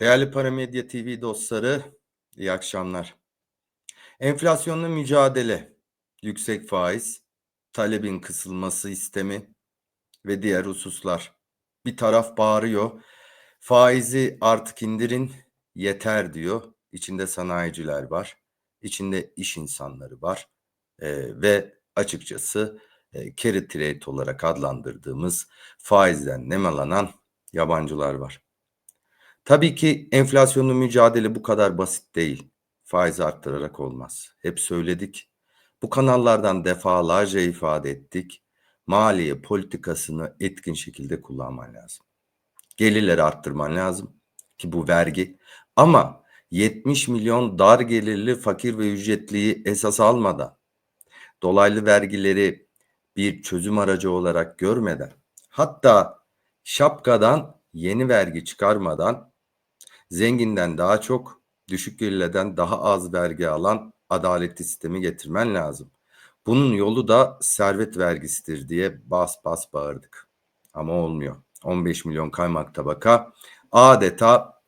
Değerli Paramedya TV dostları, iyi akşamlar. Enflasyonla mücadele, yüksek faiz, talebin kısılması istemi ve diğer hususlar. Bir taraf bağırıyor, faizi artık indirin, yeter diyor. İçinde sanayiciler var, içinde iş insanları var Ee, ve açıkçası e, carry trade olarak adlandırdığımız faizden nemalanan yabancılar var. Tabii ki enflasyonlu mücadele bu kadar basit değil. Faizi arttırarak olmaz. Hep söyledik. Bu kanallardan defalarca ifade ettik. Maliye politikasını etkin şekilde kullanman lazım. Gelirleri arttırman lazım ki bu vergi. Ama 70 milyon dar gelirli fakir ve ücretliyi esas almadan, dolaylı vergileri bir çözüm aracı olarak görmeden, hatta şapkadan yeni vergi çıkarmadan zenginden daha çok, düşük gelirden daha az vergi alan adaletli sistemi getirmen lazım. Bunun yolu da servet vergisidir diye bas bas bağırdık. Ama olmuyor. 15 milyon kaymak tabaka adeta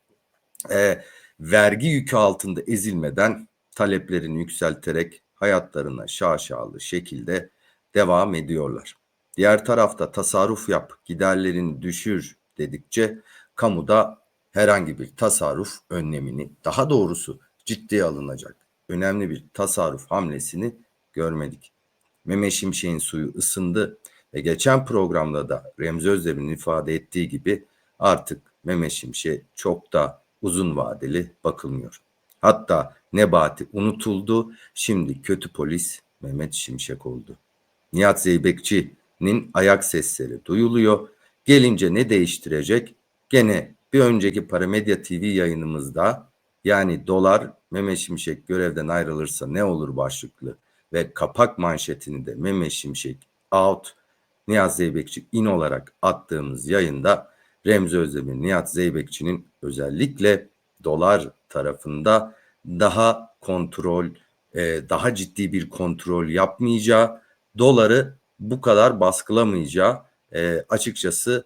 e, vergi yükü altında ezilmeden taleplerini yükselterek hayatlarına şaşalı şekilde devam ediyorlar. Diğer tarafta tasarruf yap, giderlerini düşür dedikçe kamuda herhangi bir tasarruf önlemini, daha doğrusu ciddiye alınacak önemli bir tasarruf hamlesini görmedik. Meme Şimşek'in suyu ısındı ve geçen programda da Remzi Özlem'in ifade ettiği gibi artık Meme Şimşek çok da uzun vadeli bakılmıyor. Hatta Nebati unutuldu, şimdi kötü polis Mehmet Şimşek oldu. Nihat Zeybekçi'nin ayak sesleri duyuluyor. Gelince ne değiştirecek? Gene bir önceki Paramedya TV yayınımızda yani dolar Mehmet Şimşek görevden ayrılırsa ne olur başlıklı ve kapak manşetini de Mehmet Şimşek out Nihat Zeybekçi in olarak attığımız yayında Remzi Özdemir Nihat Zeybekçi'nin özellikle dolar tarafında daha kontrol e, daha ciddi bir kontrol yapmayacağı doları bu kadar baskılamayacağı e, açıkçası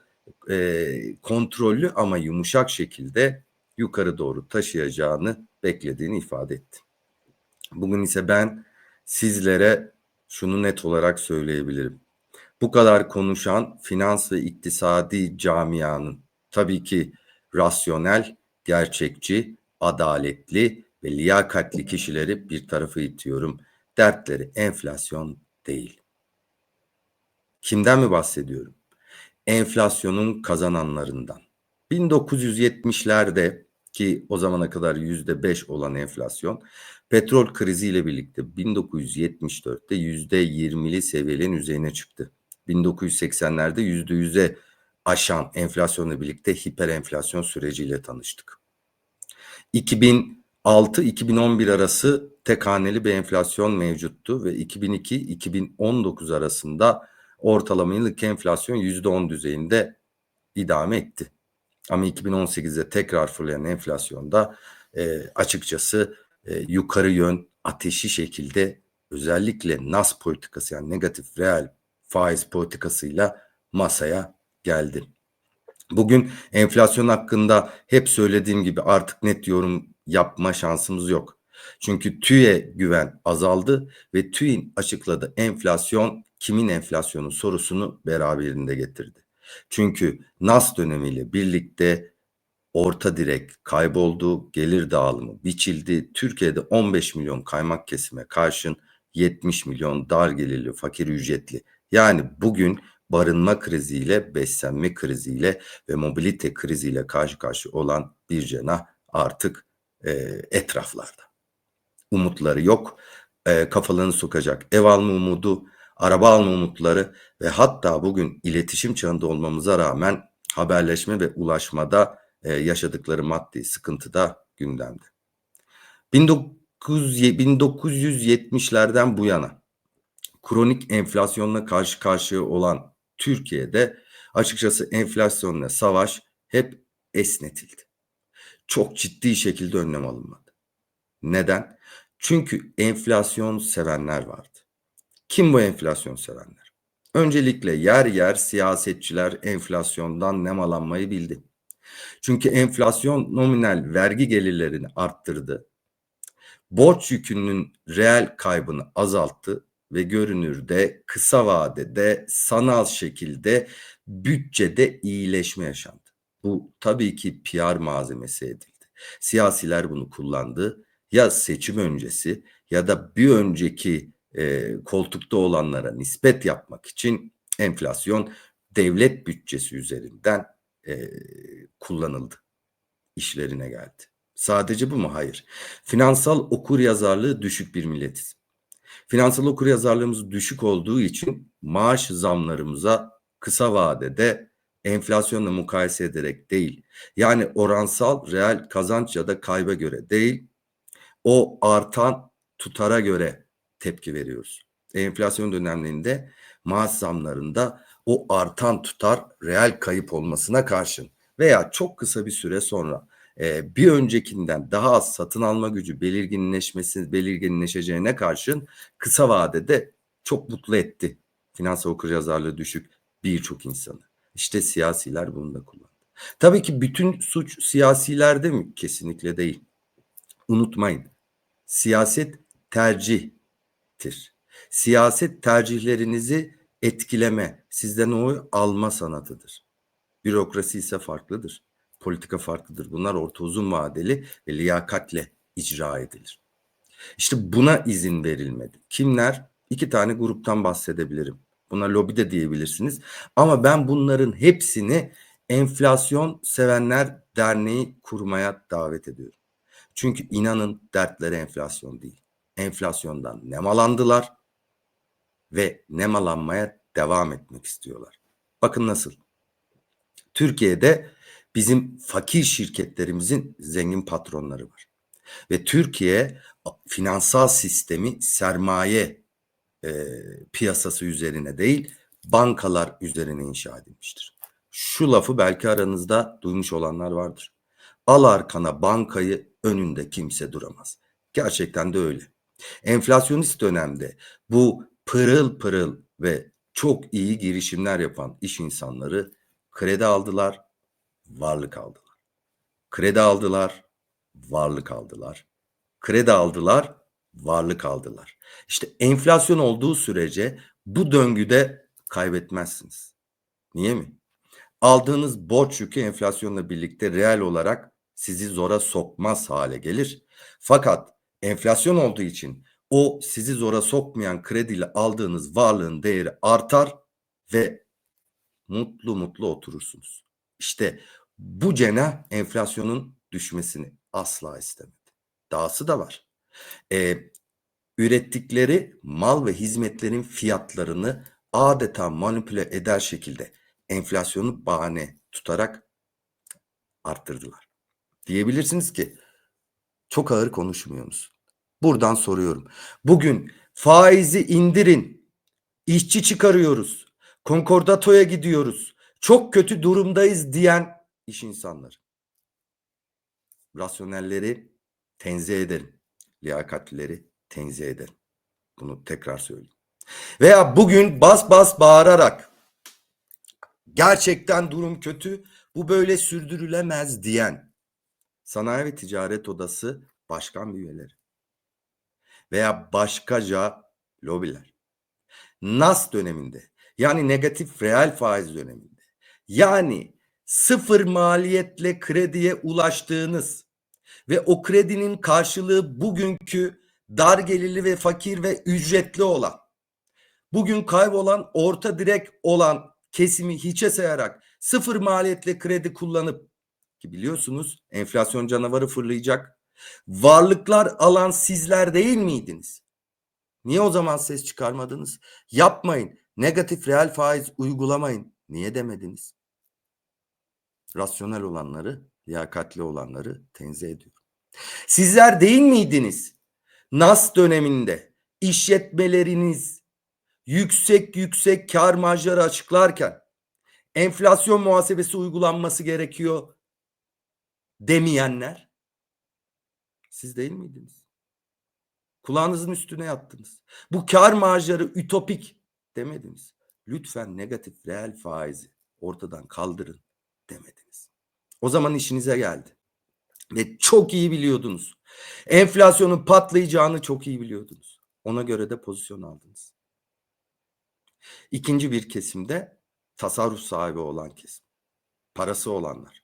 e, kontrollü ama yumuşak şekilde yukarı doğru taşıyacağını beklediğini ifade etti. Bugün ise ben sizlere şunu net olarak söyleyebilirim. Bu kadar konuşan finans ve iktisadi camianın tabii ki rasyonel, gerçekçi, adaletli ve liyakatli kişileri bir tarafa itiyorum. Dertleri enflasyon değil. Kimden mi bahsediyorum? Enflasyonun kazananlarından. 1970'lerde ki o zamana kadar yüzde beş olan enflasyon petrol kriziyle birlikte 1974'te yüzde yirmili seviyelerin üzerine çıktı. 1980'lerde yüzde yüze aşan enflasyonla birlikte hiper enflasyon süreciyle tanıştık. 2006-2011 arası tek haneli bir enflasyon mevcuttu ve 2002-2019 arasında ortalama yıllık enflasyon %10 düzeyinde idame etti. Ama 2018'de tekrar fırlayan enflasyonda e, açıkçası e, yukarı yön ateşi şekilde özellikle NAS politikası yani negatif reel faiz politikasıyla masaya geldi. Bugün enflasyon hakkında hep söylediğim gibi artık net yorum yapma şansımız yok. Çünkü TÜİ'ye güven azaldı ve TÜİ'nin açıkladığı enflasyon kimin enflasyonu sorusunu beraberinde getirdi. Çünkü NAS dönemiyle birlikte orta direk kayboldu, gelir dağılımı biçildi. Türkiye'de 15 milyon kaymak kesime karşın 70 milyon dar gelirli fakir ücretli. Yani bugün barınma kriziyle, beslenme kriziyle ve mobilite kriziyle karşı karşı olan bir cenah artık e, etraflarda. Umutları yok, e, kafalarını sokacak ev alma umudu, araba alma umutları ve hatta bugün iletişim çağında olmamıza rağmen haberleşme ve ulaşmada e, yaşadıkları maddi sıkıntı da gündemde. 1970'lerden bu yana kronik enflasyonla karşı karşıya olan Türkiye'de açıkçası enflasyonla savaş hep esnetildi. Çok ciddi şekilde önlem alınmadı. Neden? Çünkü enflasyon sevenler vardı. Kim bu enflasyon sevenler? Öncelikle yer yer siyasetçiler enflasyondan nemalanmayı bildi. Çünkü enflasyon nominal vergi gelirlerini arttırdı. Borç yükünün reel kaybını azalttı ve görünürde kısa vadede sanal şekilde bütçede iyileşme yaşandı. Bu tabii ki PR malzemesi edildi. Siyasiler bunu kullandı. Ya seçim öncesi ya da bir önceki e, koltukta olanlara nispet yapmak için enflasyon devlet bütçesi üzerinden e, kullanıldı. İşlerine geldi. Sadece bu mu? Hayır. Finansal okur yazarlığı düşük bir milletiz. Finansal okur yazarlığımız düşük olduğu için maaş zamlarımıza kısa vadede enflasyonla mukayese ederek değil. Yani oransal reel kazanç ya da kayba göre değil. O artan tutara göre tepki veriyoruz. Enflasyon dönemlerinde maaş zamlarında o artan tutar reel kayıp olmasına karşın veya çok kısa bir süre sonra e, bir öncekinden daha az satın alma gücü belirginleşmesi belirginleşeceğine karşın kısa vadede çok mutlu etti. Finansal okuryazarlığı düşük birçok insanı. İşte siyasiler bunu da kullandı. Tabii ki bütün suç siyasilerde mi? Kesinlikle değil. Unutmayın. Siyaset tercihtir. Siyaset tercihlerinizi etkileme, sizden oy alma sanatıdır. Bürokrasi ise farklıdır. Politika farklıdır. Bunlar orta uzun vadeli ve liyakatle icra edilir. İşte buna izin verilmedi. Kimler? İki tane gruptan bahsedebilirim. Buna lobi de diyebilirsiniz. Ama ben bunların hepsini Enflasyon Sevenler Derneği kurmaya davet ediyorum. Çünkü inanın dertleri enflasyon değil. Enflasyondan nemalandılar ve nemalanmaya devam etmek istiyorlar. Bakın nasıl. Türkiye'de bizim fakir şirketlerimizin zengin patronları var. Ve Türkiye finansal sistemi sermaye e, piyasası üzerine değil bankalar üzerine inşa edilmiştir. Şu lafı belki aranızda duymuş olanlar vardır. Al arkana bankayı önünde kimse duramaz. Gerçekten de öyle. Enflasyonist dönemde bu pırıl pırıl ve çok iyi girişimler yapan iş insanları kredi aldılar, varlık aldılar. Kredi aldılar, varlık aldılar. Kredi aldılar, varlık aldılar. İşte enflasyon olduğu sürece bu döngüde kaybetmezsiniz. Niye mi? Aldığınız borç yükü enflasyonla birlikte reel olarak sizi zora sokmaz hale gelir. Fakat enflasyon olduğu için o sizi zora sokmayan krediyle aldığınız varlığın değeri artar ve mutlu mutlu oturursunuz. İşte bu cenah enflasyonun düşmesini asla istemedi. Dahası da var. Ee, ürettikleri mal ve hizmetlerin fiyatlarını adeta manipüle eder şekilde enflasyonu bahane tutarak arttırdılar. Diyebilirsiniz ki çok ağır konuşmuyor musun? Buradan soruyorum. Bugün faizi indirin. İşçi çıkarıyoruz. Konkordatoya gidiyoruz. Çok kötü durumdayız diyen iş insanları. Rasyonelleri tenzih ederim. Liyakatlileri tenzih ederim. Bunu tekrar söyleyeyim. Veya bugün bas bas bağırarak gerçekten durum kötü bu böyle sürdürülemez diyen Sanayi ve Ticaret Odası başkan üyeleri veya başkaca lobiler. NAS döneminde yani negatif reel faiz döneminde yani sıfır maliyetle krediye ulaştığınız ve o kredinin karşılığı bugünkü dar gelirli ve fakir ve ücretli olan bugün kaybolan orta direk olan kesimi hiçe sayarak sıfır maliyetle kredi kullanıp ki biliyorsunuz enflasyon canavarı fırlayacak Varlıklar alan sizler değil miydiniz? Niye o zaman ses çıkarmadınız? Yapmayın. Negatif reel faiz uygulamayın. Niye demediniz? Rasyonel olanları, liyakatli olanları tenzih ediyorum. Sizler değil miydiniz? Nas döneminde işletmeleriniz yüksek yüksek kar marjları açıklarken enflasyon muhasebesi uygulanması gerekiyor demeyenler siz değil miydiniz? Kulağınızın üstüne yattınız. Bu kar marjları ütopik demediniz. Lütfen negatif reel faizi ortadan kaldırın demediniz. O zaman işinize geldi. Ve çok iyi biliyordunuz. Enflasyonun patlayacağını çok iyi biliyordunuz. Ona göre de pozisyon aldınız. İkinci bir kesimde tasarruf sahibi olan kesim. Parası olanlar.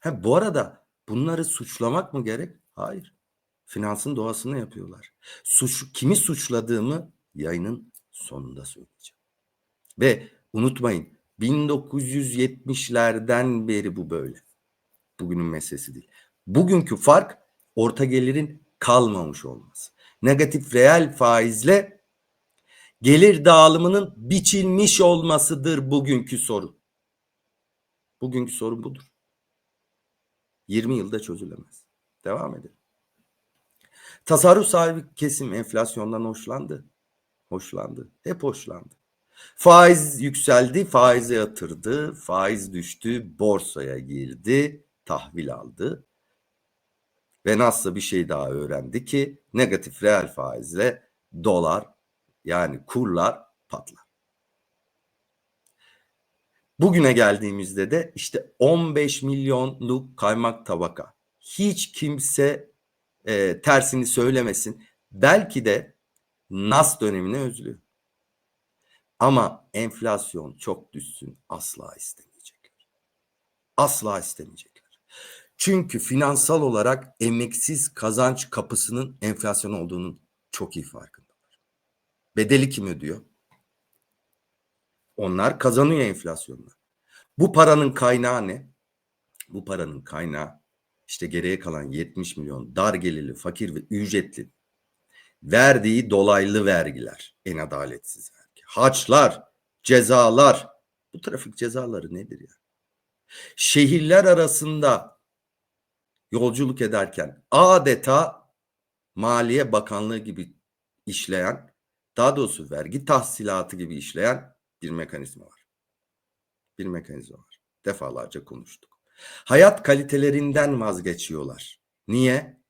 Ha, bu arada bunları suçlamak mı gerek? Hayır. Finansın doğasını yapıyorlar. Suç, kimi suçladığımı yayının sonunda söyleyeceğim. Ve unutmayın 1970'lerden beri bu böyle. Bugünün meselesi değil. Bugünkü fark orta gelirin kalmamış olması. Negatif reel faizle gelir dağılımının biçilmiş olmasıdır bugünkü sorun. Bugünkü sorun budur. 20 yılda çözülemez. Devam edelim. Tasarruf sahibi kesim enflasyondan hoşlandı. Hoşlandı. Hep hoşlandı. Faiz yükseldi, faize yatırdı, faiz düştü, borsaya girdi, tahvil aldı. Ve nasıl bir şey daha öğrendi ki negatif reel faizle dolar yani kurlar patlar. Bugüne geldiğimizde de işte 15 milyonluk kaymak tabaka. Hiç kimse e, tersini söylemesin. Belki de Nas dönemini özlüyor. Ama enflasyon çok düşsün asla istemeyecekler. Asla istemeyecekler. Çünkü finansal olarak emeksiz kazanç kapısının enflasyon olduğunun çok iyi farkındalar. Bedeli kim ödüyor? Onlar kazanıyor enflasyonla. Bu paranın kaynağı ne? Bu paranın kaynağı işte geriye kalan 70 milyon dar gelirli, fakir ve ücretli verdiği dolaylı vergiler. En adaletsiz vergi. Haçlar, cezalar. Bu trafik cezaları nedir ya? Şehirler arasında yolculuk ederken adeta Maliye Bakanlığı gibi işleyen, daha doğrusu vergi tahsilatı gibi işleyen bir mekanizma var. Bir mekanizma var. Defalarca konuştuk. Hayat kalitelerinden vazgeçiyorlar. Niye?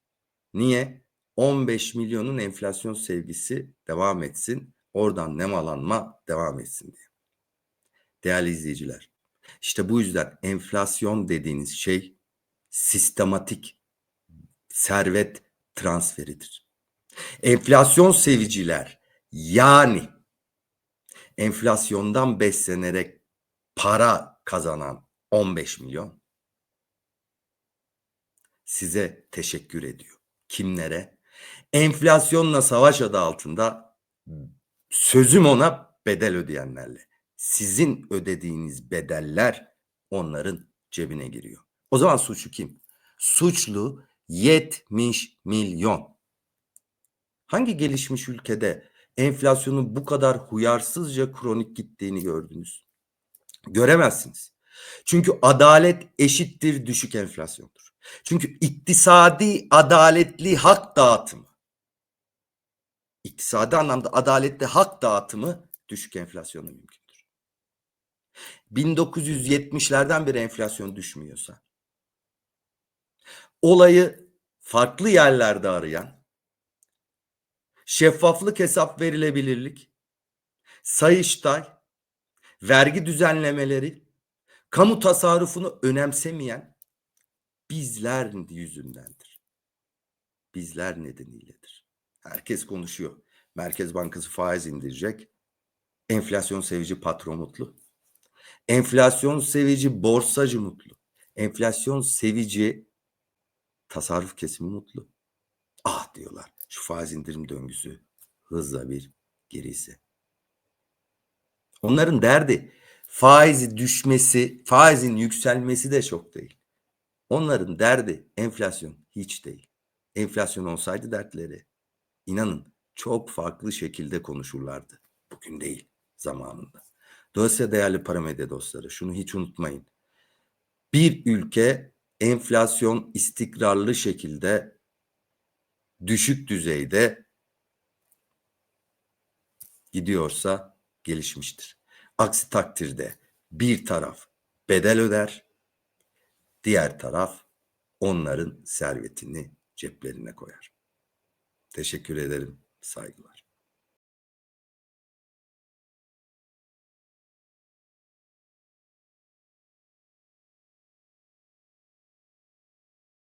Niye? 15 milyonun enflasyon sevgisi devam etsin. Oradan nemalanma devam etsin diye. Değerli izleyiciler. İşte bu yüzden enflasyon dediğiniz şey sistematik servet transferidir. Enflasyon seviciler yani enflasyondan beslenerek para kazanan 15 milyon size teşekkür ediyor. Kimlere? Enflasyonla savaş adı altında sözüm ona bedel ödeyenlerle. Sizin ödediğiniz bedeller onların cebine giriyor. O zaman suçlu kim? Suçlu 70 milyon. Hangi gelişmiş ülkede enflasyonun bu kadar huyarsızca kronik gittiğini gördünüz? Göremezsiniz. Çünkü adalet eşittir düşük enflasyondur. Çünkü iktisadi adaletli hak dağıtımı iktisadi anlamda adaletli hak dağıtımı düşük enflasyonla mümkündür. 1970'lerden beri enflasyon düşmüyorsa olayı farklı yerlerde arayan şeffaflık hesap verilebilirlik sayıştay vergi düzenlemeleri kamu tasarrufunu önemsemeyen bizler yüzündendir. Bizler nedeniyledir. Herkes konuşuyor. Merkez Bankası faiz indirecek. Enflasyon sevici patron mutlu. Enflasyon sevici borsacı mutlu. Enflasyon sevici tasarruf kesimi mutlu. Ah diyorlar. Şu faiz indirim döngüsü hızla bir gerisi. Onların derdi faizi düşmesi, faizin yükselmesi de çok değil. Onların derdi enflasyon hiç değil. Enflasyon olsaydı dertleri inanın çok farklı şekilde konuşurlardı. Bugün değil zamanında. Dolayısıyla değerli paramedya dostları şunu hiç unutmayın. Bir ülke enflasyon istikrarlı şekilde düşük düzeyde gidiyorsa gelişmiştir. Aksi takdirde bir taraf bedel öder, diğer taraf onların servetini ceplerine koyar. Teşekkür ederim. Saygılar.